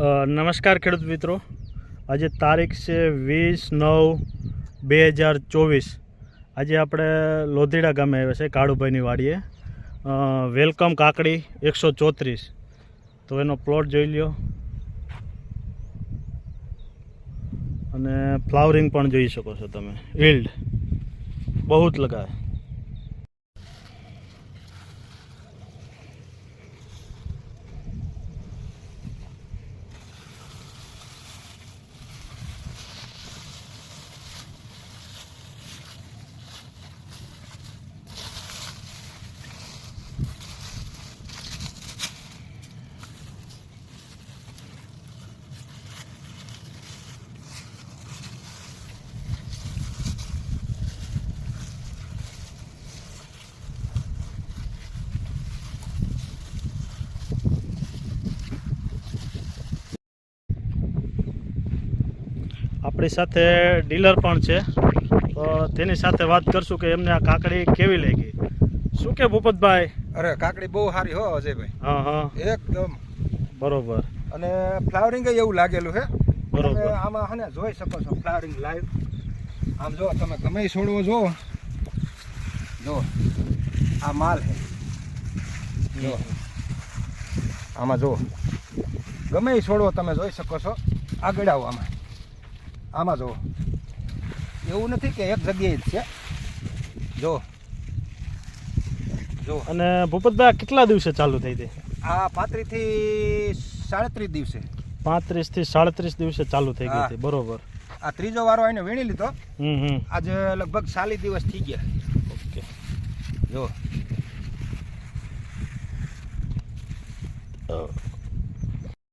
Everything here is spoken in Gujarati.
નમસ્કાર ખેડૂત મિત્રો. આજે તારીખ છે વીસ નવ બે હજાર ચોવીસ. આજે આપણે લોધીડા ગામે આવ્યા છે, કાળુભાઈની વાડીએ. વેલકમ કાકડી એકસો ચોત્રીસ. તો એનો પ્લોટ જોઈ લ્યો. અને ફ્લાવરિંગ પણ જોઈ શકો છો તમે. ઇલ્ડ બહુ જ લગાવે. આપણી સાથે ડીલર પણ છે. તો તેની સાથે વાત કરશું કે એમને આ કાકડી કેવી લાગી? શું કે ભૂપતભાઈ? અરે કાકડી બહુ સારી હો અજયભાઈ. હા હા. એકદમ. બરોબર. અને ફ્લાવરિંગ એવું લાગેલું છે બરોબર. આમાં હને જોઈ શકો છો ફ્લાવરિંગ લાઈવ આમ જો તમે ગમે છોડવો જો જો આ માલ છે જો. આમાં જો ગમે છોડવો તમે જોઈ શકો છો. આગળ આવો આમાં. આમાં જો એવું નથી કે એક જગ્યાએ જ છે. જો જો. અને ભૂપતભાઈ કેટલા દિવસે ચાલુ થઈ હતી આ પાંત્રીસથી સાડત્રીસ દિવસે. પાંત્રીસથી સાડત્રીસ દિવસે ચાલુ થઈ ગઈ. હતી બરોબર. આ ત્રીજો વારો એને વીણી લીધો. આજે લગભગ ચાલીસ દિવસ થઈ ગયા. ઓકે. જો. અ,